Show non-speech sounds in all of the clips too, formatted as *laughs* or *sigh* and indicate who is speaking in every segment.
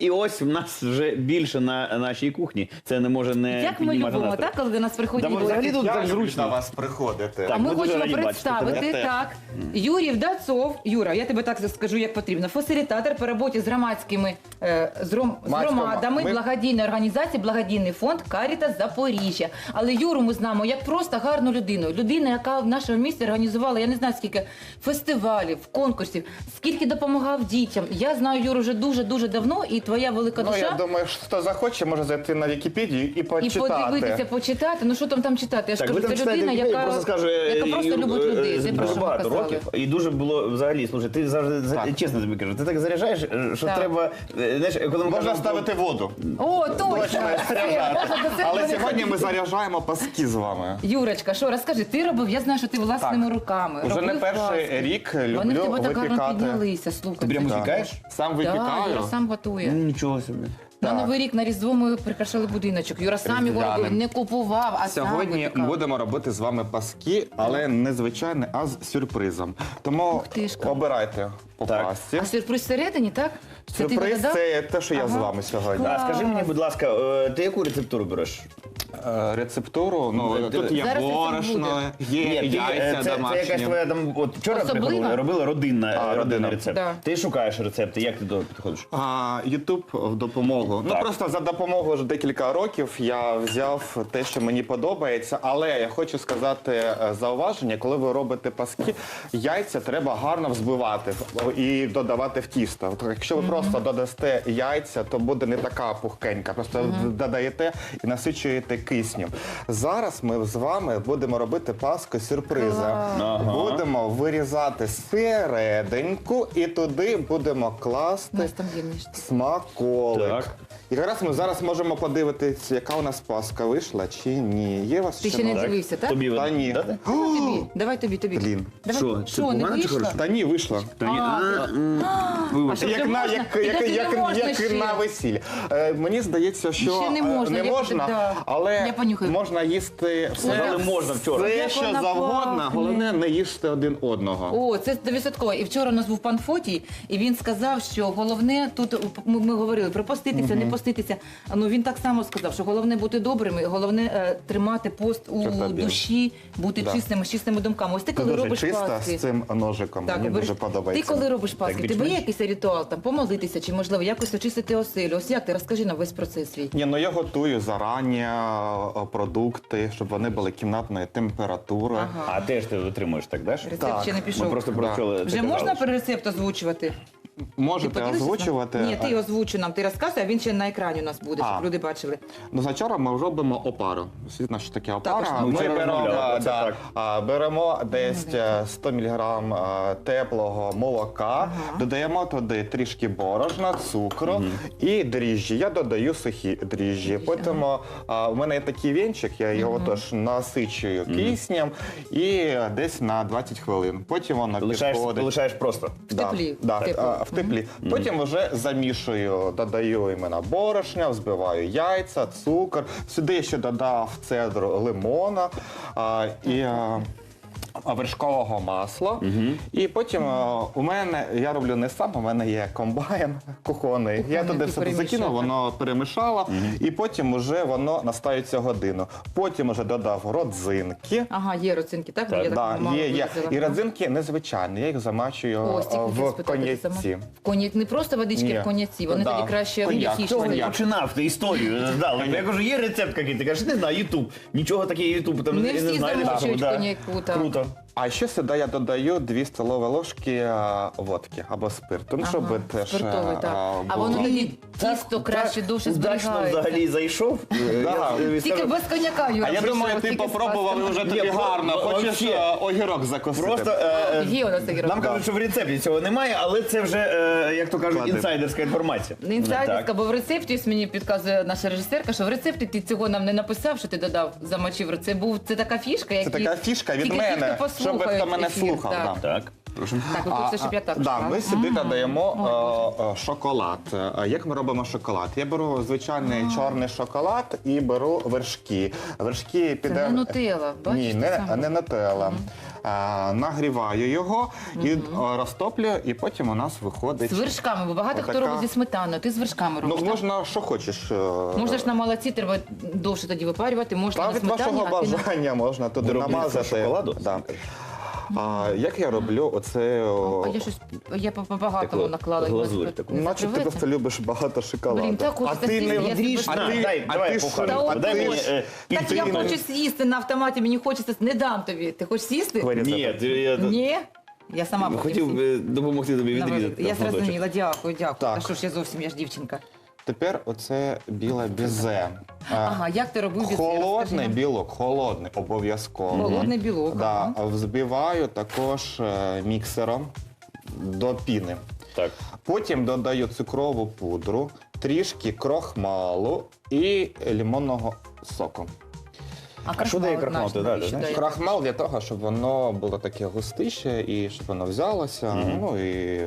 Speaker 1: І ось в нас вже більше на нашій кухні. Це не може не
Speaker 2: Як ми
Speaker 1: піднімати
Speaker 2: любимо,
Speaker 1: настрій.
Speaker 2: так, коли до нас приходять
Speaker 1: Да,
Speaker 2: гості?
Speaker 1: взагалі тут так зручно.
Speaker 3: до вас приходити.
Speaker 1: Так,
Speaker 2: А ми
Speaker 1: ми дуже
Speaker 2: хочемо
Speaker 1: раді бачити
Speaker 2: представити
Speaker 3: тебе.
Speaker 2: так. Юрій Вдацов, Юра, я тебе так скажу, як потрібно. Фасилітатор по роботі з громадськими е, з, ром, з
Speaker 3: Громадськими.
Speaker 2: громадами
Speaker 3: Ми-
Speaker 2: благодійної організації, благодійний фонд Каріта Запоріжжя. Але Юру ми знаємо як просто гарну людину. Людина, яка в нашому місті організувала, я не знаю скільки фестивалів, конкурсів, скільки допомагав дітям. Я знаю Юру вже дуже дуже давно, і твоя велика
Speaker 3: Ну, я думаю, хто захоче, може зайти на Вікіпедію і
Speaker 2: І подивитися, почитати. Ну що там там читати? Я ж
Speaker 1: Так,
Speaker 2: кажу, це людина, яка,
Speaker 1: просто скажу, е,
Speaker 2: яка просто
Speaker 1: Юр,
Speaker 2: любить
Speaker 1: е,
Speaker 2: людей.
Speaker 1: е,
Speaker 2: про що
Speaker 1: багато років. І дуже було взагалі, слушай, ти завжди за-
Speaker 3: Так.
Speaker 1: чесно тобі кажу, ти так заряджаєш, е, що
Speaker 2: Так.
Speaker 1: треба. е, Знаєш, коли ми
Speaker 3: Можна
Speaker 1: кажемо
Speaker 3: ставити воду.
Speaker 2: О, точно!
Speaker 3: Точно, заряджати. Але сьогодні ми заряджаємо паски з вами.
Speaker 2: Юрочка, що розкажи, ти робив, я знаю, що ти власними руками.
Speaker 3: Уже не
Speaker 2: робив
Speaker 3: перший
Speaker 2: паски.
Speaker 3: рік
Speaker 2: Вони в
Speaker 3: люблю
Speaker 2: тебе так гарно
Speaker 3: випікати.
Speaker 2: піднялися, слухай.
Speaker 1: Ти прямо
Speaker 2: це-
Speaker 1: випікаєш?
Speaker 3: Сам
Speaker 2: Да,
Speaker 3: випікаю.
Speaker 2: Юра сам готує.
Speaker 1: Ну, нічого собі.
Speaker 2: На
Speaker 3: Так.
Speaker 2: Новий рік на Різдво ми прикрашали будиночок. Юра сам його
Speaker 3: Різдвяним.
Speaker 2: робив, не купував, а сам
Speaker 3: Сьогодні
Speaker 2: випікав.
Speaker 3: будемо робити з вами паски, але не звичайне, а з сюрпризом. Тому
Speaker 2: Ух
Speaker 3: обирайте по
Speaker 1: Так.
Speaker 3: пасці.
Speaker 2: А сюрприз всередині, так? Це ти
Speaker 3: Сюрприз
Speaker 2: догадав?
Speaker 3: це те, що я з
Speaker 2: Ага.
Speaker 3: вами сьогодні.
Speaker 1: А скажи мені, будь ласка, е, ти яку рецептуру береш?
Speaker 3: Е, Рецептуру, ну
Speaker 1: Ну,
Speaker 3: тут є
Speaker 2: зараз
Speaker 3: борошно, є
Speaker 1: Ні, ти, е,
Speaker 3: яйця
Speaker 1: це, це
Speaker 3: домашні.
Speaker 1: якась твоя там, от вчора
Speaker 2: Особлива?
Speaker 1: приходила, робила родинна, е, родинний рецепт.
Speaker 2: Да.
Speaker 1: Ти шукаєш рецепти, як ти до підходиш?
Speaker 3: А, Ютуб в допомогу.
Speaker 1: Так.
Speaker 3: Ну просто за допомогою вже декілька років я взяв те, що мені подобається. Але я хочу сказати е, зауваження, коли ви робите паски, яйця треба гарно взбивати і додавати в тісто. От якщо ви просто додасте яйця, то буде не така пухкенька. Просто додаєте і насичуєте кисню. Зараз ми з вами будемо робити паску сюрприза.
Speaker 1: Ага.
Speaker 3: Будемо вирізати серединку і туди будемо класти смаколик.
Speaker 1: Так.
Speaker 3: І якраз ми зараз можемо подивитися, яка у нас паска вийшла чи ні. Є у вас
Speaker 2: Ти ще не дивився, так?
Speaker 1: Тобі
Speaker 3: Та ні.
Speaker 1: дати?
Speaker 2: Давай тобі, давай тобі, тобі.
Speaker 3: Блін.
Speaker 2: Давай.
Speaker 1: Що, це
Speaker 2: Що, не
Speaker 1: погано чи
Speaker 2: вийшло?
Speaker 1: хорошо?
Speaker 3: Та ні, вийшла.
Speaker 1: Та ні,
Speaker 2: А,
Speaker 1: а, м, вибач.
Speaker 2: що,
Speaker 3: Як на,
Speaker 2: можна?
Speaker 3: як,
Speaker 2: І
Speaker 3: як, як,
Speaker 2: не можна
Speaker 3: як
Speaker 2: ще.
Speaker 3: на весіллі. Е, мені здається, що
Speaker 2: Ще не
Speaker 3: е,
Speaker 2: можна,
Speaker 3: не
Speaker 2: я
Speaker 3: можна
Speaker 2: да.
Speaker 3: але
Speaker 2: Я понюхаю.
Speaker 3: можна їсти все,
Speaker 1: Сказали, можна вчора.
Speaker 3: все
Speaker 2: Як
Speaker 3: що
Speaker 2: вона
Speaker 3: завгодно,
Speaker 2: пахне.
Speaker 3: головне не їсти один одного.
Speaker 2: О, це стовідсотково. І вчора у нас був пан Фотій, і він сказав, що головне тут ми, ми говорили про поститися, не поститися. А, Ну він так само сказав, що головне бути добрими, головне е, тримати пост у душі, бути
Speaker 3: Да.
Speaker 2: чистими, з чистими думками. Ось ти
Speaker 3: Ти
Speaker 2: коли
Speaker 3: дуже
Speaker 2: робиш
Speaker 3: чиста
Speaker 2: паски.
Speaker 3: з цим ножиком. мені
Speaker 2: бери-
Speaker 3: дуже подобається.
Speaker 2: Ти коли робиш паски, тебе є
Speaker 1: більш-менш.
Speaker 2: якийсь ритуал там помолитися, чи можливо якось очистити оселю? Ось як ти розкажи нам весь процес свій.
Speaker 3: Ні, ну я готую зарані е, продукти, щоб вони були кімнатної температури.
Speaker 2: Ага.
Speaker 1: А теж ти витримуєш так, даш?
Speaker 2: Рецепт
Speaker 3: Так.
Speaker 2: ще не
Speaker 1: Ми
Speaker 2: пішов.
Speaker 1: просто про
Speaker 3: Да.
Speaker 1: що
Speaker 2: Вже
Speaker 1: казала,
Speaker 2: можна
Speaker 1: що-
Speaker 2: рецепт озвучувати?
Speaker 3: Можете
Speaker 2: поділишся з нами?
Speaker 3: озвучувати.
Speaker 2: Ні, ти озвучу нам, ти розказуй, а він ще на екрані у нас буде, щоб люди бачили.
Speaker 3: Ну, спочатку ми робимо опару. Звісно, що таке опара.
Speaker 2: Також
Speaker 1: ми
Speaker 3: Ми
Speaker 1: вчора
Speaker 3: беремо,
Speaker 1: розмовляли це,
Speaker 3: да,
Speaker 1: так.
Speaker 3: а, беремо десь е, 100 мг е, теплого молока, додаємо туди трішки борошна, цукру і дріжджі. Я додаю сухі дріжджі. Потім а, у мене є такий вінчик, я його теж насичую киснем і десь на 20 хвилин. Потім воно
Speaker 1: Лишаєш,
Speaker 3: підходить.
Speaker 1: лишаєш просто.
Speaker 2: В теплі.
Speaker 3: Да,
Speaker 2: В теплі.
Speaker 3: а, в теплі. Потім вже замішую, додаю імена борошня, взбиваю яйця, цукор. Сюди ще додав цедру лимона а, і. а, а, Вершкового масла. І потім а, у мене, я роблю не сам, у мене є комбайн *laughs* кухонний. я туди
Speaker 2: ти
Speaker 3: все закинув, воно перемішало, і потім вже воно наставиться годину. Потім вже додав родзинки.
Speaker 2: Ага, є родзинки, так?
Speaker 1: Так,
Speaker 2: Я
Speaker 3: Да,
Speaker 2: мало
Speaker 3: є, є. І родзинки незвичайні, я їх замачую
Speaker 2: О,
Speaker 3: а,
Speaker 2: стільки хотіла
Speaker 3: в
Speaker 2: спитати. В коньяк не просто водички,
Speaker 3: Ні.
Speaker 2: а в коньяці. Вони
Speaker 3: Да.
Speaker 2: тоді краще
Speaker 3: Коньяк.
Speaker 2: стають.
Speaker 1: починав ти історію? Здали. Я кажу, є рецепт який? Ти кажеш, не знаю, Ютуб. Нічого таке Ютуб там
Speaker 2: Не
Speaker 1: не,
Speaker 2: всі
Speaker 1: знайдеш.
Speaker 2: замовчують
Speaker 1: Да.
Speaker 2: коньяку, так.
Speaker 1: Круто.
Speaker 3: А ще сюди я додаю 2 столові ложки а, водки або спирту. Ну, щоб
Speaker 2: Ага,
Speaker 3: теж
Speaker 2: спиртовий, так.
Speaker 3: а,
Speaker 2: А
Speaker 3: було.
Speaker 2: воно тоді
Speaker 1: Так,
Speaker 2: тісто краще
Speaker 1: так
Speaker 2: довше
Speaker 1: удачно
Speaker 2: зберігається.
Speaker 1: взагалі зайшов. *laughs*
Speaker 3: Да.
Speaker 1: Я тобі
Speaker 2: Тільки
Speaker 1: скажу,
Speaker 2: без коньяка, Юра.
Speaker 3: А я
Speaker 2: прийшов,
Speaker 3: думаю, ти
Speaker 2: тільки з
Speaker 3: попробував і
Speaker 2: пастами.
Speaker 3: вже тобі
Speaker 1: про-
Speaker 3: гарно.
Speaker 1: ну,
Speaker 3: Хочеш
Speaker 1: вообще.
Speaker 3: а, огірок закусити?
Speaker 1: Просто е, е,
Speaker 2: Є у нас такі
Speaker 1: нам кажуть, що в рецепті цього немає, але це вже, е, як то кажуть,
Speaker 3: Клади.
Speaker 1: інсайдерська інформація.
Speaker 2: Не інсайдерська,
Speaker 1: Так.
Speaker 2: бо в рецепті ось мені підказує наша режисерка, що в рецепті ти цього нам не написав, що ти додав, замочив. Це був це така фішка,
Speaker 3: Це
Speaker 2: які
Speaker 3: така фішка від
Speaker 2: тільки
Speaker 3: мене, щоб
Speaker 2: послухають
Speaker 3: хто мене
Speaker 2: ефір,
Speaker 3: слухав.
Speaker 2: так.
Speaker 3: да.
Speaker 1: Так. Прошу.
Speaker 2: Так, ви хочете, щоб я так
Speaker 3: да,
Speaker 2: шукала?
Speaker 3: ми сюди додаємо е, е, шоколад. Е, Як ми робимо шоколад? Я беру звичайний чорний шоколад і беру вершки. Вершки піде...
Speaker 2: не нутелла, бачиш,
Speaker 3: Ні, не,
Speaker 2: сам
Speaker 3: не нутелла. А, нагріваю його і розтоплюю, і потім у нас виходить.
Speaker 2: З вершками, бо багато хто робить зі сметаною. Ти з вершками
Speaker 3: Ну,
Speaker 2: робиш. так?
Speaker 3: можна що хочеш. е,
Speaker 2: Можна ж на молоці треба довше тоді випарювати, можна
Speaker 3: Та
Speaker 2: на
Speaker 3: від
Speaker 2: сметані,
Speaker 3: вашого
Speaker 2: а ти на...
Speaker 3: бажання можна туди намазати.
Speaker 1: шоколаду?
Speaker 3: Да. А, як я роблю оце? о,
Speaker 2: А я щось, я по- по-багатому
Speaker 1: Таку
Speaker 2: наклала.
Speaker 1: глазурь
Speaker 2: Не
Speaker 1: таку.
Speaker 3: Наче ти просто любиш багато шоколаду.
Speaker 2: Блін, так
Speaker 3: а ти не
Speaker 2: з'їсти, я
Speaker 1: Відріж,
Speaker 2: тебе
Speaker 1: на,
Speaker 3: ти-
Speaker 1: дай,
Speaker 3: а
Speaker 1: давай
Speaker 3: ти
Speaker 1: Дай мені
Speaker 3: ж-
Speaker 1: е,
Speaker 2: Так я хочу з'їсти на автоматі, мені хочеться не дам тобі. Ти хочеш з'їсти?
Speaker 1: Ні, ти- я
Speaker 2: Ні. Я сама
Speaker 1: хотів
Speaker 2: хотів
Speaker 1: би допомогти тобі відрізати.
Speaker 2: Я
Speaker 1: там шматочок.
Speaker 2: зрозуміла, дякую, дякую.
Speaker 3: Так.
Speaker 2: А що ж я зовсім, я ж дівчинка.
Speaker 3: Тепер оце біле бізе.
Speaker 2: Ага, як ти робив бізе?
Speaker 3: Холодний
Speaker 2: Розкажи
Speaker 3: білок, холодний, обов'язково.
Speaker 2: Холодний білок,
Speaker 3: Да,
Speaker 2: ага.
Speaker 3: взбиваю також е, міксером до піни.
Speaker 1: Так.
Speaker 3: Потім додаю цукрову пудру, трішки крохмалу і лимонного соку.
Speaker 1: А що дає крахмал?
Speaker 2: наш
Speaker 1: Ти далі, знаєш?
Speaker 3: Крахмал для того, щоб воно було таке густіше і щоб воно взялося.
Speaker 1: Мгм.
Speaker 3: Ну і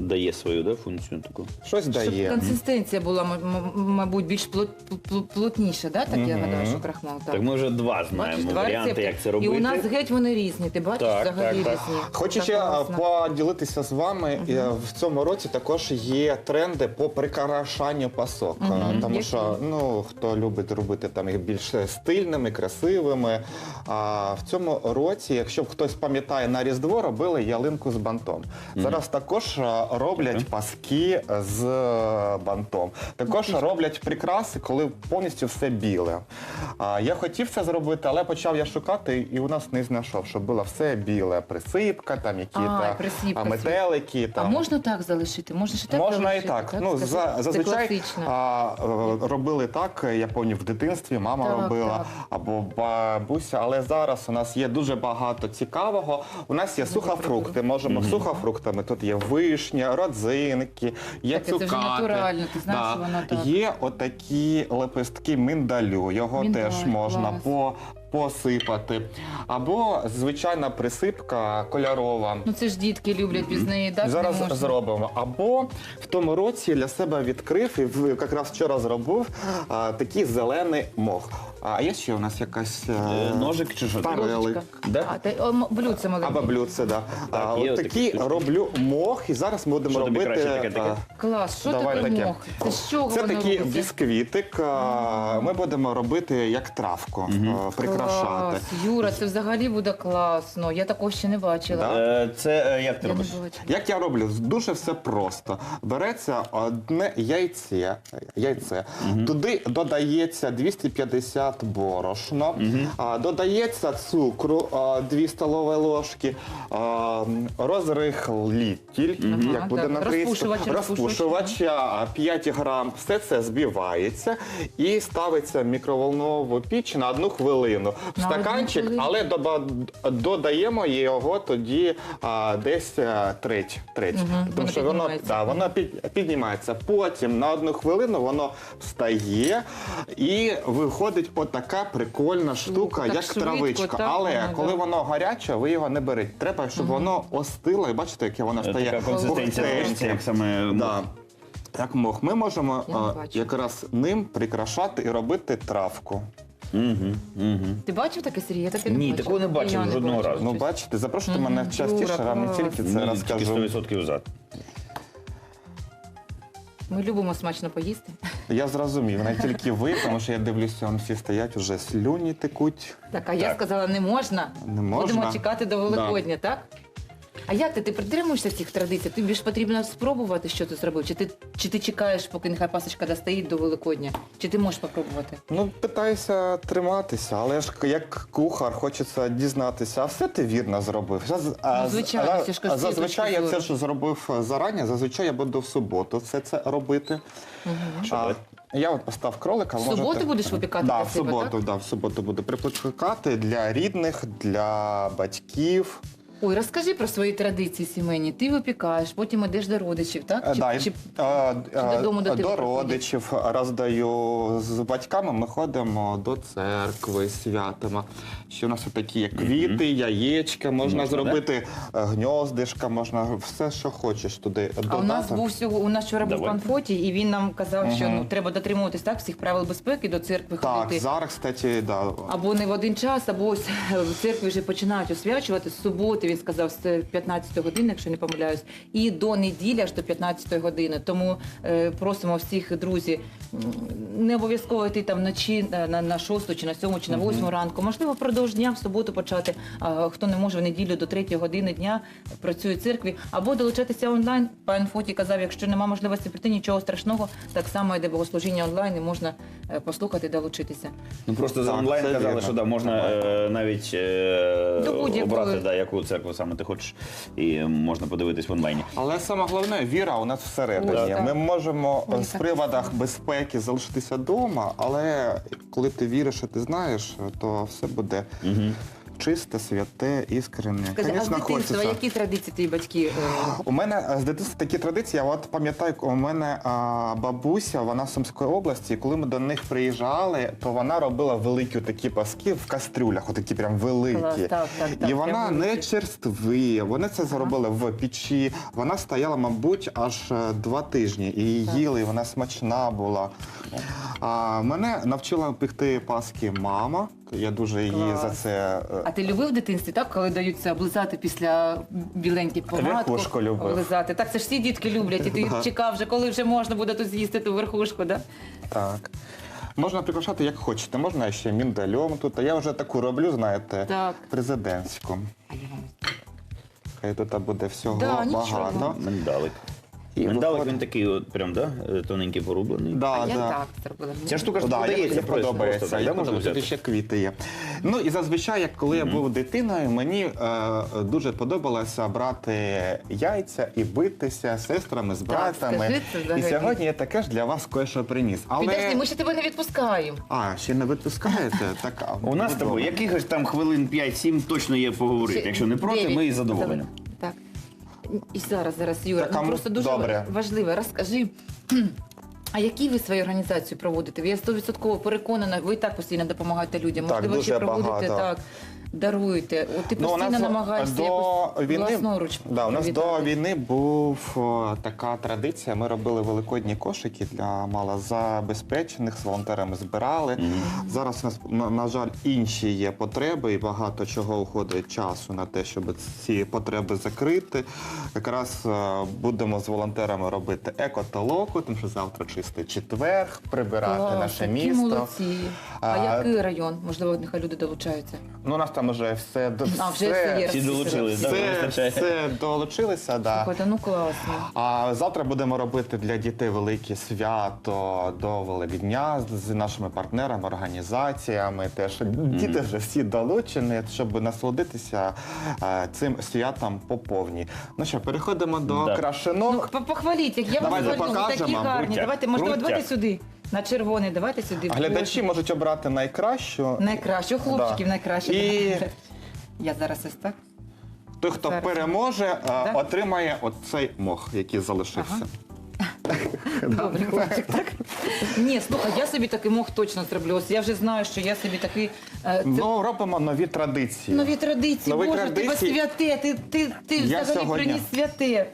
Speaker 1: Дає свою да, функцію таку.
Speaker 3: щось
Speaker 2: Щоб
Speaker 3: дає.
Speaker 2: консистенція була, м- м- мабуть, більш плот- плот- плотніша, да? так я
Speaker 3: Мгм.
Speaker 2: гадаю, що крахмал. Так.
Speaker 1: Так ми вже два знаємо
Speaker 2: Бачиш, два
Speaker 1: варіанти,
Speaker 2: рецепти.
Speaker 1: як це робити.
Speaker 2: І у нас геть вони різні. Ти бачиш,
Speaker 1: Так,
Speaker 2: взагалі
Speaker 1: так, так.
Speaker 2: різні.
Speaker 3: Хочу
Speaker 2: Так
Speaker 3: ще а,
Speaker 2: класно.
Speaker 3: поділитися з вами. Е, В цьому році також є тренди по прикрашанню пасок. Е,
Speaker 2: Мгм.
Speaker 3: Тому
Speaker 2: Які?
Speaker 3: що ну, хто любить робити там їх більш стильними, красивими. А в цьому році, якщо б хтось пам'ятає, на Різдво робили ялинку з бантом. Зараз також е, роблять паски з е, бантом. Також роблять прикраси, коли повністю все біле. А, Я хотів це зробити, але почав я шукати і у нас не знайшов, щоб було все біле. Присипка, там які
Speaker 2: А,
Speaker 3: та
Speaker 2: присипка
Speaker 3: метелики.
Speaker 2: А
Speaker 3: Там.
Speaker 2: можна так залишити? Можна ще так
Speaker 3: Можна і
Speaker 2: залишити?
Speaker 3: так. Ну,
Speaker 2: Це-
Speaker 3: за,
Speaker 2: це
Speaker 3: зазвичай
Speaker 2: класично.
Speaker 3: а, е, робили так, я пам'ятаю, в дитинстві мама
Speaker 2: Так,
Speaker 3: робила
Speaker 2: так.
Speaker 3: або бабуся, але зараз у нас є дуже багато цікавого. У нас є сухофрукти, можемо сухофруктами. Тут є вишня, родзинки, є
Speaker 2: Так, це вже натурально, ти знаєш, що воно так.
Speaker 3: Є отакі лепестки миндалю, його
Speaker 2: Міндаль,
Speaker 3: теж можна
Speaker 2: клас.
Speaker 3: по. Посипати. Або звичайна присипка кольорова.
Speaker 2: Ну це ж дітки люблять без неї, так?
Speaker 3: Зараз
Speaker 2: не можна.
Speaker 3: зробимо. Або в тому році для себе відкрив і якраз вчора зробив а, такий зелений мох. А є ще у нас якась е,
Speaker 1: Е, Ножик чи що?
Speaker 3: Тарелик.
Speaker 1: Да?
Speaker 2: А, та, о, м- блюдце маленьке.
Speaker 3: або блюдце, да.
Speaker 1: Так,
Speaker 3: а,
Speaker 1: є
Speaker 3: от такі
Speaker 1: штучки.
Speaker 3: роблю мох, і зараз ми будемо
Speaker 1: Що тобі
Speaker 3: робити.
Speaker 1: краще, таке, таке?
Speaker 3: а,
Speaker 2: Клас, що
Speaker 3: Давай
Speaker 2: таке
Speaker 3: таке.
Speaker 2: мох? Це з чого
Speaker 3: Це
Speaker 2: воно
Speaker 3: такий
Speaker 2: робиться?
Speaker 3: бісквітик. а, Ми будемо робити як травку, а, прикрашати.
Speaker 2: Юра, це взагалі буде класно. Я такого ще не бачила.
Speaker 1: Е, Це е, як ти
Speaker 2: Я не
Speaker 1: робиш?
Speaker 2: бачила.
Speaker 3: Як я роблю? Дуже все просто. Береться одне яйце, яйце. туди додається 250 борошно, а, додається цукру а, 2 столові ложки, а, розрихлітіль, як буде
Speaker 2: так.
Speaker 3: на
Speaker 2: Розпушувач, розпушувач,
Speaker 3: розпушувач а, 5 грам. Все це збивається і ставиться в мікроволнову піч на одну хвилину. В
Speaker 2: На
Speaker 3: стаканчик, але доба- додаємо його тоді а, десь а, треть. треть.
Speaker 2: Мгм,
Speaker 3: Тому
Speaker 2: воно
Speaker 3: що воно,
Speaker 2: піднімається.
Speaker 3: да, воно під, піднімається. Потім на одну хвилину воно встає і виходить отака прикольна штука,
Speaker 2: так
Speaker 3: як
Speaker 2: швидко,
Speaker 3: травичка.
Speaker 2: так
Speaker 3: Але
Speaker 2: воно,
Speaker 3: коли
Speaker 2: да.
Speaker 3: воно гаряче, ви його не берете. Треба, щоб воно остило, і бачите, яке воно
Speaker 1: Е,
Speaker 3: стає
Speaker 1: Така консистенція,
Speaker 3: пухкеньке.
Speaker 1: як саме
Speaker 3: Да. Як мох, ми можемо
Speaker 2: Я не
Speaker 3: а,
Speaker 2: бачу.
Speaker 3: якраз ним прикрашати і робити травку.
Speaker 1: Угу, угу.
Speaker 2: Ти бачив таке Сергій? Я таке не
Speaker 1: Ні,
Speaker 2: бачила.
Speaker 1: такого не бачив
Speaker 2: Я не
Speaker 1: жодного
Speaker 2: бачила.
Speaker 1: разу.
Speaker 3: Ну, бачите, запрошуйте мене частіше,
Speaker 2: Юра,
Speaker 3: вам не
Speaker 2: клас.
Speaker 3: тільки це
Speaker 1: Ні,
Speaker 3: розкажу.
Speaker 1: тільки 100% за.
Speaker 2: Ми любимо смачно поїсти.
Speaker 3: Я зрозумів, не тільки ви, тому що я дивлюся, вам всі стоять, уже слюні текуть.
Speaker 2: Так, а я
Speaker 1: Так.
Speaker 2: сказала, не можна.
Speaker 3: Не можна.
Speaker 2: Будемо чекати до Великодня, так? А як ти? Ти притримуєшся цих традицій? Тобі ж потрібно спробувати, що ти зробив? Чи ти, чи ти чекаєш, поки нехай пасочка достоїть до Великодня? Чи ти можеш попробувати?
Speaker 3: Ну, питаюся триматися, але ж як кухар хочеться дізнатися, а все ти вірно зробив. Заз- а,
Speaker 2: Ну, звичайно,
Speaker 3: а-
Speaker 2: це ж
Speaker 3: а зазвичай я це ж зробив зарані, зазвичай я буду в суботу все це робити. А, я от постав кролика.
Speaker 2: В
Speaker 3: можете-
Speaker 2: будеш випікати
Speaker 3: Да,
Speaker 2: для
Speaker 3: в
Speaker 2: себе,
Speaker 3: суботу,
Speaker 2: так?
Speaker 3: да, в суботу буду припікати для рідних, для батьків.
Speaker 2: Ой, розкажи про свої традиції сімейні. Ти випікаєш, потім йдеш до родичів, так?
Speaker 3: Е, да, і,
Speaker 2: чи,
Speaker 3: е, е,
Speaker 2: додому до тебе приходять?
Speaker 3: родичів роздаю з батьками. Ми ходимо до церкви, святимо. Що у нас такі є квіти, яєчка, можна,
Speaker 1: Можна,
Speaker 3: зробити е, гньоздишка, можна все, що хочеш туди
Speaker 2: А у нас був сього, у нас вчора був
Speaker 1: Давай.
Speaker 2: пан Фоті, і він нам казав, що
Speaker 3: Мгм.
Speaker 2: ну треба дотримуватись так всіх правил безпеки до церкви
Speaker 3: Так,
Speaker 2: ходити.
Speaker 3: зараз, кстати, да.
Speaker 2: Або не в один час, або ось *laughs* в церкві вже починають освячувати з суботи. Він сказав з 15 години, якщо не помиляюсь, і до неділі аж до 15 години. Тому е, просимо всіх друзі не обов'язково йти там вночі на, на, на 6 чи на 7 чи на 8 ранку. Можливо, продовж дня в суботу почати. А хто не може в неділю до 3 години дня працює в церкві, або долучатися онлайн. Пан Фоті казав, якщо нема можливості прийти, нічого страшного, так само йде богослужіння онлайн, і можна е, послухати, долучитися.
Speaker 1: Ну просто за онлайн казали, що да, можна е, навіть е,
Speaker 2: До будь-якої.
Speaker 1: обрати, да, яку церкву саме ти хочеш, і можна подивитись в онлайні.
Speaker 3: Але саме головне віра у нас всередині.
Speaker 2: Ось.
Speaker 3: Ми можемо
Speaker 2: Мені
Speaker 3: з
Speaker 2: так
Speaker 3: приводах безпеки залишитися вдома, але коли ти віриш і ти знаєш, то все буде чисте, святе, іскрене.
Speaker 2: Скажи, а з дитинства
Speaker 3: хочеться.
Speaker 2: які традиції твої батьки? е, *gasps*
Speaker 3: У мене е, з дитинства такі традиції. Я от пам'ятаю, у мене а, бабуся, вона з Сумської області. і Коли ми до них приїжджали, то вона робила великі такі паски в кастрюлях, отакі прям великі.
Speaker 2: Клас, так, так, так,
Speaker 3: і вона
Speaker 2: прям
Speaker 3: не
Speaker 2: великі.
Speaker 3: черстві. Вони це зробили в печі. Вона стояла, мабуть, аж е, два тижні. І її їли, і вона смачна була. А, мене навчила пекти паски мама. Я дуже її
Speaker 2: Клас.
Speaker 3: за це. е,
Speaker 2: А ти любив в дитинстві, так, коли даються облизати після біленьких помадку?
Speaker 3: Верхушку любив.
Speaker 2: Облизати. Так, це ж всі дітки люблять, і ти
Speaker 3: Да.
Speaker 2: чекав вже, коли вже можна буде тут з'їсти ту верхушку, да?
Speaker 3: Так. Можна прикрашати як хочете, можна ще міндальом тут. А я вже таку роблю, знаєте,
Speaker 2: Так.
Speaker 3: президентську.
Speaker 2: А я вам
Speaker 3: Хай тут буде всього
Speaker 2: Да, нічого.
Speaker 3: багато. І
Speaker 1: Мендалик він такий, от прям, да? е, тоненький порублений.
Speaker 3: Да,
Speaker 2: а я
Speaker 3: да.
Speaker 2: так зробила.
Speaker 1: Ця штука ж
Speaker 3: Да, мені
Speaker 1: просто,
Speaker 3: подобається.
Speaker 1: просто,
Speaker 3: Я можу тут
Speaker 1: взяти.
Speaker 3: ще квіти є. Ну і зазвичай, як коли я був дитиною, мені е, дуже подобалося брати яйця і битися з сестрами, з братами.
Speaker 2: скажи це
Speaker 3: і
Speaker 2: взагалі.
Speaker 3: сьогодні я таке ж для вас кое-що приніс. Але
Speaker 2: Підожди, ми ще тебе не відпускаємо.
Speaker 3: а ще не відпускаєте? *laughs* Так а,
Speaker 1: У нас з
Speaker 3: ну,
Speaker 1: тобою якихось там хвилин 5-7 точно є поговорити.
Speaker 2: Ще
Speaker 1: Якщо не проти, ми із задоволенням.
Speaker 2: І зараз, зараз, Юра,
Speaker 3: Так,
Speaker 2: ну, просто дуже
Speaker 3: добре.
Speaker 2: важливо. Розкажи, а які ви свою організацію проводите? Я 100% переконана, ви і так постійно допомагаєте людям.
Speaker 3: Так,
Speaker 2: Можливо,
Speaker 3: дуже
Speaker 2: ще проводите
Speaker 3: багато.
Speaker 2: так, даруєте. От ти
Speaker 3: Ну,
Speaker 2: постійно
Speaker 3: нас
Speaker 2: намагаєшся
Speaker 3: до
Speaker 2: якось
Speaker 3: війни,
Speaker 2: власноруч.
Speaker 3: да, у нас до війни був о, така традиція. Ми робили великодні кошики для малозабезпечених з волонтерами збирали. Зараз у нас на, на жаль інші є потреби, і багато чого уходить часу на те, щоб ці потреби закрити. Якраз е, будемо з волонтерами робити екотолоку, тому що завтра чистий четверг, прибирати
Speaker 2: Клас,
Speaker 3: наше
Speaker 2: які
Speaker 3: місто.
Speaker 2: молодці. А,
Speaker 3: А,
Speaker 2: який район? Можливо, нехай люди долучаються.
Speaker 3: Ну, у нас там вже все до
Speaker 2: А, вже все є.
Speaker 1: Всі долучились, да,
Speaker 3: Все,
Speaker 1: вистачає.
Speaker 3: все долучилися, да.
Speaker 2: Слухайте, ну класно.
Speaker 3: А завтра будемо робити для дітей велике свято до Великдня з нашими партнерами, організаціями. Теж діти вже всі долучені, щоб насолодитися е, цим святом по повній. Ну що, переходимо до
Speaker 1: Да.
Speaker 2: Ну,
Speaker 3: крашенок.
Speaker 2: по- похваліть, як я
Speaker 3: Давайте
Speaker 2: вас хвалю, ви такі
Speaker 3: покажемо.
Speaker 2: гарні.
Speaker 1: Крутяк,
Speaker 2: Давайте, можливо,
Speaker 1: крутяк.
Speaker 2: давайте сюди. На червоний, давайте сюди.
Speaker 3: Глядачі можуть обрати найкращу.
Speaker 2: Найкраще, у хлопчиків
Speaker 3: Да.
Speaker 2: найкраще.
Speaker 3: І *laughs*
Speaker 2: Я зараз ось так.
Speaker 3: той, хто
Speaker 2: Зараз.
Speaker 3: переможе, е, отримає оцей мох, який залишився. *laughs*
Speaker 2: Добрий хлопчик, так? Ні, слухай, я собі такий мох точно зроблю. Ось я вже знаю, що я собі такий. е, це
Speaker 3: Ну, робимо нові традиції.
Speaker 2: Нові традиції,
Speaker 3: Нові
Speaker 2: Боже, тебе святе, ти, ти, ти
Speaker 3: Я
Speaker 2: взагалі
Speaker 3: сьогодні-
Speaker 2: приніс святе.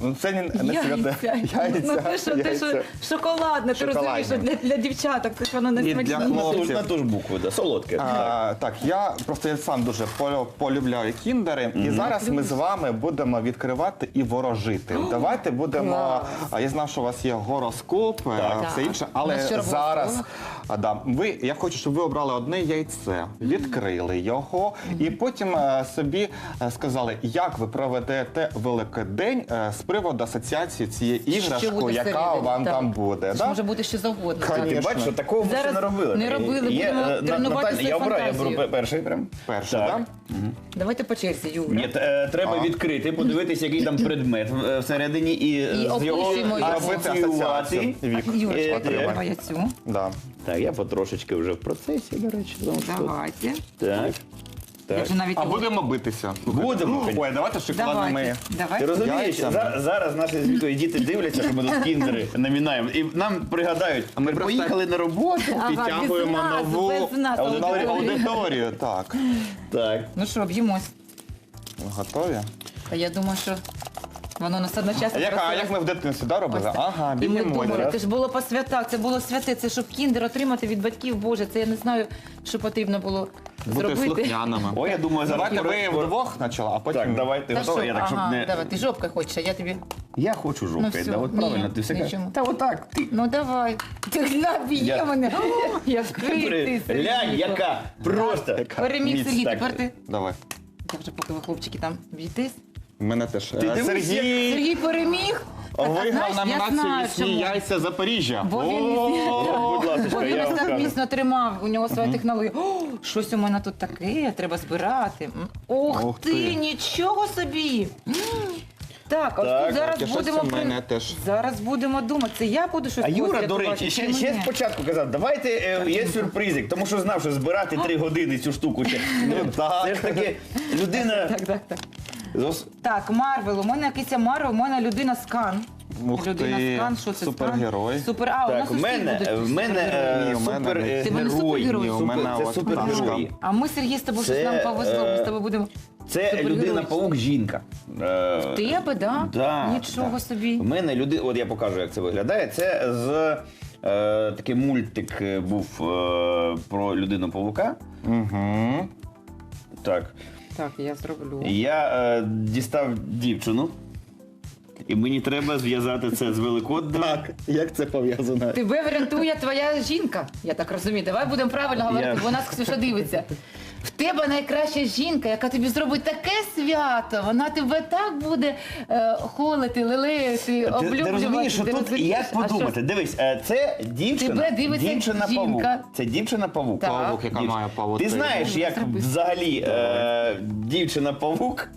Speaker 3: Ну, Це не, не святе.
Speaker 2: Яйця. Ну те, що, те, що
Speaker 3: яйця.
Speaker 2: шоколадне, ти розумієш, що для, для дівчаток, це ж воно не
Speaker 3: І для
Speaker 2: смачне.
Speaker 1: На ту,
Speaker 3: хлопців.
Speaker 1: на ту ж букву, да, солодке.
Speaker 3: А, так, я просто я сам дуже полю- полюбляю кіндери. І зараз ми з вами будемо відкривати і ворожити. Давайте будемо.
Speaker 2: Клас.
Speaker 3: а, Я знав, що у вас є гороскоп,
Speaker 1: Так.
Speaker 3: все інше,
Speaker 2: У нас
Speaker 3: але
Speaker 2: вчора був
Speaker 3: зараз. А, да, ви, я хочу, щоб ви обрали одне яйце, відкрили його, і потім е, собі е, сказали, як ви проведете Великдень е, з приводу асоціації цієї
Speaker 2: буде
Speaker 3: яка
Speaker 2: всередині,
Speaker 3: вам
Speaker 2: так.
Speaker 3: там буде.
Speaker 2: Це ж
Speaker 3: да?
Speaker 2: може бути що завгодно.
Speaker 3: Хай
Speaker 1: А ти бачиш, що такого ми ще
Speaker 2: Зараз
Speaker 1: не робили.
Speaker 2: не робили,
Speaker 1: Є,
Speaker 2: будемо
Speaker 1: е, на-
Speaker 2: тренувати
Speaker 1: Наталя,
Speaker 2: свою
Speaker 1: Я обираю, я
Speaker 2: фантазію.
Speaker 1: беру перший прям.
Speaker 3: Перший,
Speaker 1: Так.
Speaker 3: да?
Speaker 2: Давайте по черзі, Юра.
Speaker 1: Ні, е, треба відкрити, подивитись, який там предмет е, всередині, і, е,
Speaker 2: І
Speaker 1: з його асоціювати.
Speaker 3: асоціацію. Вік,
Speaker 2: Юрочка,
Speaker 3: отримай.
Speaker 2: давай я цю.
Speaker 3: Да.
Speaker 1: Так, я потрошечки вже в процесі, до речі. тому що-
Speaker 2: Давайте.
Speaker 1: Так.
Speaker 2: Я вже навіть
Speaker 3: А будемо битися.
Speaker 1: Будемо.
Speaker 3: Ой, давайте шоколадними.
Speaker 2: Давайте.
Speaker 1: Ти
Speaker 2: Давайте.
Speaker 1: розумієш,
Speaker 3: Яйцями.
Speaker 1: за- зараз наші звітові діти дивляться, що ми тут кіндери *laughs* намінаємо. І нам пригадають,
Speaker 3: А ми просто-
Speaker 1: поїхали на роботу.
Speaker 2: Ага,
Speaker 3: Підтягуємо
Speaker 2: без нас,
Speaker 3: нову
Speaker 2: без нас
Speaker 3: аудиторію.
Speaker 2: аудиторію.
Speaker 3: Так.
Speaker 1: Так.
Speaker 2: Ну що, б'ємось.
Speaker 3: Готові?
Speaker 2: Та я думаю, що воно нас одночасно.
Speaker 3: А як, а як ми в дитинстві да, робили? Ага,
Speaker 2: І ми
Speaker 3: бігемо.
Speaker 2: думали, це ж було по святах, це було святе, це щоб кіндер отримати від батьків. Боже, це я не знаю, що потрібно було
Speaker 3: Бути
Speaker 2: зробити.
Speaker 3: слухняними.
Speaker 1: Ой, я думаю, зараз
Speaker 3: Давайте
Speaker 1: ми-
Speaker 3: ви вдвох спочатку, а потім...
Speaker 1: Так, давай, ти
Speaker 2: Та
Speaker 1: готова?
Speaker 2: що?
Speaker 1: Я так, щоб
Speaker 2: ага,
Speaker 1: не...
Speaker 2: давай, ти жопкою хочеш, а я тобі.
Speaker 1: Я хочу
Speaker 2: Ну,
Speaker 1: жовтий, да, от
Speaker 2: Ні,
Speaker 1: правильно, ти все кажеш.
Speaker 2: нічому.
Speaker 1: Та отак, ти.
Speaker 2: Ну давай. Ти наб'є
Speaker 1: Я-
Speaker 2: мене. Який *laughs* ти
Speaker 1: Глянь,
Speaker 2: Сергійко.
Speaker 1: яка просто.
Speaker 2: Переміг Сергій, тепер ти.
Speaker 3: Давай.
Speaker 2: Я вже поки ви хлопчики там б'єтесь.
Speaker 3: Мене теж.
Speaker 1: Ти
Speaker 3: Е,
Speaker 1: дивись,
Speaker 3: Сергій
Speaker 2: Сергій переміг.
Speaker 3: Виграв
Speaker 2: знаєш, я
Speaker 3: номінацію
Speaker 2: знаю,
Speaker 3: «Лісні
Speaker 2: чому.
Speaker 3: яйця Запоріжжя.
Speaker 2: Бо він
Speaker 1: О, будь ласка,
Speaker 2: Бо він
Speaker 1: я
Speaker 2: ось так міцно тримав, у нього своя технологія. О, щось у мене тут таке, треба збирати. М, Ох, ти,
Speaker 3: ти.
Speaker 2: нічого собі. М. Так, а
Speaker 1: Так,
Speaker 2: тут зараз
Speaker 3: щось
Speaker 2: будемо
Speaker 3: у
Speaker 2: при-
Speaker 3: мене теж.
Speaker 2: зараз будемо думати. Це я буду щось
Speaker 1: А Юра, до речі,
Speaker 2: чи
Speaker 1: ще, ще
Speaker 2: мене?
Speaker 1: спочатку казав, давайте е, є сюрпризик, тому що знав, що збирати три години цю штуку ще. *laughs* Ну. Це ж таки людина.
Speaker 2: Так, так, так.
Speaker 1: Зос-
Speaker 2: Так, Марвел, у мене якийсь Марвел, у мене людина скан.
Speaker 3: Ух
Speaker 2: людина
Speaker 3: ти,
Speaker 2: скан, що це
Speaker 3: супергерой.
Speaker 2: скан? Супер, а, у
Speaker 1: Так, у
Speaker 2: усіх
Speaker 1: мене,
Speaker 2: будуть
Speaker 1: в мене
Speaker 2: супергерої.
Speaker 1: е,
Speaker 3: Ні, у мене
Speaker 1: супер
Speaker 3: не.
Speaker 1: е,
Speaker 2: Ти мене
Speaker 1: герой.
Speaker 2: супергерой?
Speaker 3: Ні, у мене
Speaker 1: Це
Speaker 3: от
Speaker 1: супергерої.
Speaker 2: А ми, Сергій, з тобою щось нам повезло, ми
Speaker 1: е,
Speaker 2: з тобою будемо.
Speaker 1: Це людина-паук жінка. Е,
Speaker 2: Тебе, да?
Speaker 1: Да,
Speaker 2: Нічого
Speaker 1: да.
Speaker 2: собі.
Speaker 1: У мене люди, от я покажу, як це виглядає. Це з е, такий мультик е, був е, про людину павука.
Speaker 3: Угу.
Speaker 1: Так.
Speaker 2: Так, я зроблю.
Speaker 1: Я е, дістав дівчину, і мені треба зв'язати це з Великоднем. Так, як це пов'язано?
Speaker 2: Тебе врятує твоя жінка. Я так розумію. Давай будемо правильно говорити,
Speaker 1: Я-
Speaker 2: бо нас Ксюша дивиться. В тебе найкраща жінка, яка тобі зробить таке свято. Вона тебе так буде е, холити, лелеяти,
Speaker 1: Ти,
Speaker 2: облюблювати.
Speaker 1: ти розумієш, що
Speaker 2: Ти
Speaker 1: тут
Speaker 2: розумієш?
Speaker 1: як
Speaker 2: А що?
Speaker 1: подумати? Дивись, е, це дівчина,
Speaker 2: Тебе дивиться
Speaker 1: дівчина павук. Це дівчина павук.
Speaker 2: Так.
Speaker 3: Павук, яка має павук.
Speaker 1: Ти знаєш, як взагалі е, дівчина павук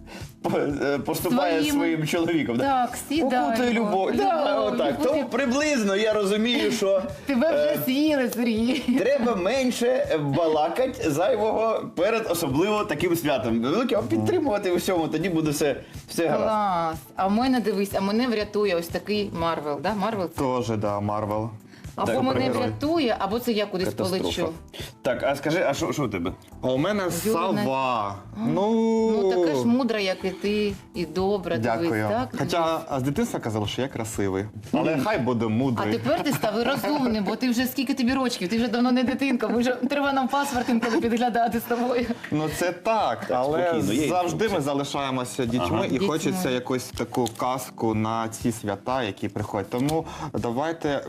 Speaker 1: поступає
Speaker 2: Своїм-
Speaker 1: своїм чоловіком. да?
Speaker 2: Так, сідай.
Speaker 1: Окутує любов. Да,
Speaker 2: Любов,
Speaker 1: отак. Тому приблизно я розумію, що *laughs*
Speaker 2: Тебе
Speaker 1: е,
Speaker 2: вже з'їли, Сергій.
Speaker 1: Треба менше балакать зайвого перед особливо таким святом. Велике, а підтримувати у всьому, тоді буде все, все гаразд.
Speaker 2: Клас. А в мене дивись, а мене врятує ось такий Марвел. Да? Марвел це
Speaker 3: Тоже, да, Марвел.
Speaker 2: Або
Speaker 1: Так,
Speaker 2: мене
Speaker 3: супергерой.
Speaker 2: врятує, або це я кудись полечу.
Speaker 1: Так, а скажи, а що що у тебе?
Speaker 3: А у мене
Speaker 2: Юрина.
Speaker 3: сова. Ну,
Speaker 2: Ну така ж мудра, як і ти, і добра.
Speaker 3: Дякую.
Speaker 2: Дивись, так?
Speaker 3: Хоча а з дитинства казали, що я красивий. Але хай буде
Speaker 2: А
Speaker 3: мудрий.
Speaker 2: тепер ти став і розумним, бо ти вже скільки тобі рочків, ти вже давно не дитинка, ми вже треба нам паспорт інколи підглядати з тобою.
Speaker 3: Ну це так, але
Speaker 1: спокійно, є
Speaker 3: завжди
Speaker 1: інструкція.
Speaker 3: ми залишаємося дітьми
Speaker 1: Ага.
Speaker 3: і
Speaker 2: Дітьми.
Speaker 3: хочеться якусь таку казку на ці свята, які приходять. Тому давайте.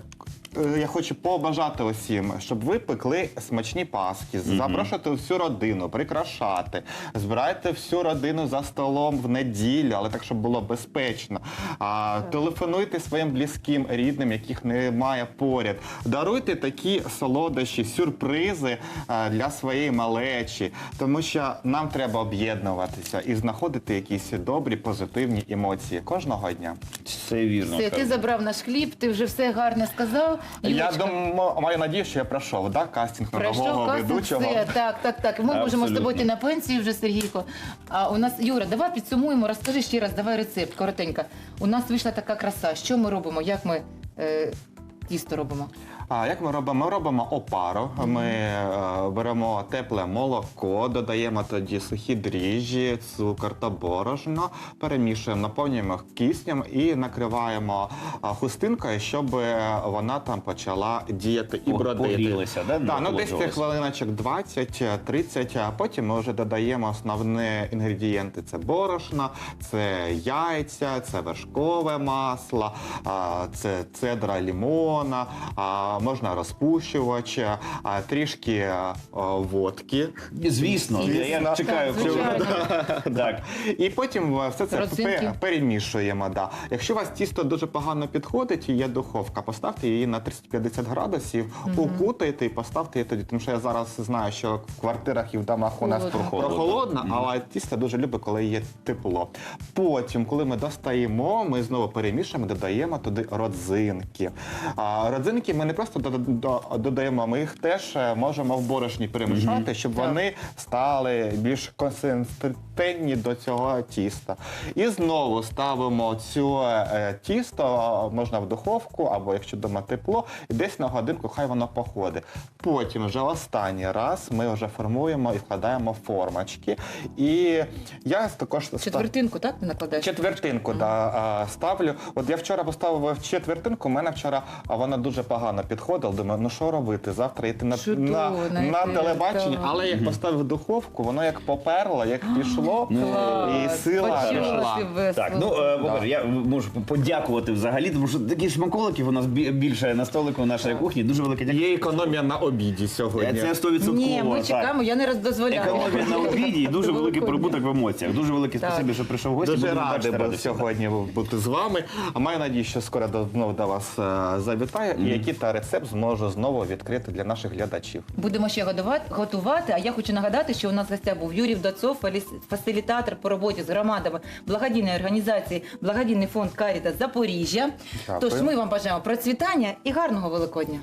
Speaker 3: Е, Я хочу побажати усім, щоб ви пекли смачні паски, запрошувати всю родину, прикрашати, збирайте всю родину за столом в неділю, але так, щоб було безпечно. А, телефонуйте своїм близьким, рідним, яких немає поряд. Даруйте такі солодощі, сюрпризи а, для своєї малечі, тому що нам треба об'єднуватися і знаходити якісь добрі, позитивні емоції кожного дня.
Speaker 1: Це вірно.
Speaker 2: Все, ти забрав наш хліб, ти вже все гарно сказав.
Speaker 3: Я думаю, маю надію, що я пройшов да, кастинг
Speaker 2: Пройшов
Speaker 3: нового
Speaker 2: кастинг,
Speaker 3: ведучого.
Speaker 2: все, так, так, так. Ми можемо з
Speaker 1: Абсолютно.
Speaker 2: тобою йти на пенсію вже, Сергійко. А у нас, Юра, давай підсумуємо, розкажи ще раз, давай рецепт, коротенько. У нас вийшла така краса. Що ми робимо? Як ми е, тісто робимо?
Speaker 3: А як ми робимо? Ми робимо опару. Ми е, беремо тепле молоко, додаємо тоді сухі дріжджі, цукор та борошно, перемішуємо, наповнюємо киснем і накриваємо хустинкою, щоб вона там почала діяти і
Speaker 1: По-
Speaker 3: бродити.
Speaker 1: погрілася, да,
Speaker 3: Так, ну десь хвилиночок 20-30, а потім ми вже додаємо основні інгредієнти: це борошно, це яйця, це вершкове масло, а, це цедра лімона, а, можна розпущувач, трішки водки.
Speaker 1: Звісно, я, я чекаю
Speaker 2: Так,
Speaker 1: цього.
Speaker 2: звичайно. *laughs*
Speaker 1: Так.
Speaker 3: І потім е, все це
Speaker 2: Родзинки.
Speaker 3: перемішуємо. Да. Якщо у вас тісто дуже погано підходить є духовка, поставте її на 350 градусів, укутайте і поставте її тоді. Тому що я зараз знаю, що в квартирах і в домах у нас
Speaker 2: Холодно.
Speaker 3: прохолодно, але тісто дуже любить, коли є тепло. Потім, коли ми достаємо, ми знову перемішуємо, додаємо туди родзинки. А, родзинки ми не просто просто додаємо. Ми їх теж е, можемо в борошні перемішати, щоб вони стали більш консистентні до цього тіста. І знову ставимо цю е, тісто, можна в духовку, або якщо вдома тепло, і десь на годинку хай воно походить. Потім вже останній раз ми вже формуємо і вкладаємо формочки. І я також
Speaker 2: Четвертинку, так, ти накладаєш?
Speaker 3: Четвертинку да, а, ставлю. От я вчора поставив четвертинку, у мене вчора вона дуже погано підходила. Думаю, ну що робити? Завтра йти на,
Speaker 2: Чудово,
Speaker 3: на, на телебачення.
Speaker 2: так.
Speaker 3: Але як поставив в духовку, воно як поперло, як пішло, і сила
Speaker 2: почула
Speaker 3: пішла.
Speaker 2: ти.
Speaker 1: Так, ну е, по-перше, я можу подякувати взагалі, тому що такі смаколиків у нас бі- більше на столику нашої кухні. Дуже велике дякую.
Speaker 3: Є економія на обіді сьогодні.
Speaker 1: Це 100%.
Speaker 2: Ні, ми
Speaker 1: так.
Speaker 2: чекаємо, я не раз дозволяю.
Speaker 1: Економія на обіді і дуже великий прибуток в емоціях. Дуже велике
Speaker 2: Так.
Speaker 1: спасибі, що прийшов в гості.
Speaker 3: Дуже
Speaker 1: Будемо
Speaker 3: радий
Speaker 1: бачити,
Speaker 3: був сьогодні бути з вами. А маю надію, що скоро до- знову до вас е, завітаю. І який та рецепт зможу знову відкрити для наших глядачів.
Speaker 2: Будемо ще годувати, готувати. А я хочу нагадати, що у нас в гостях був Юрій Вдацов, фасилітатор по роботі з громадами благодійної організації Благодійний фонд Каріта Запоріжжя.
Speaker 3: Дякую.
Speaker 2: Тож ми вам бажаємо процвітання і гарного Великодня.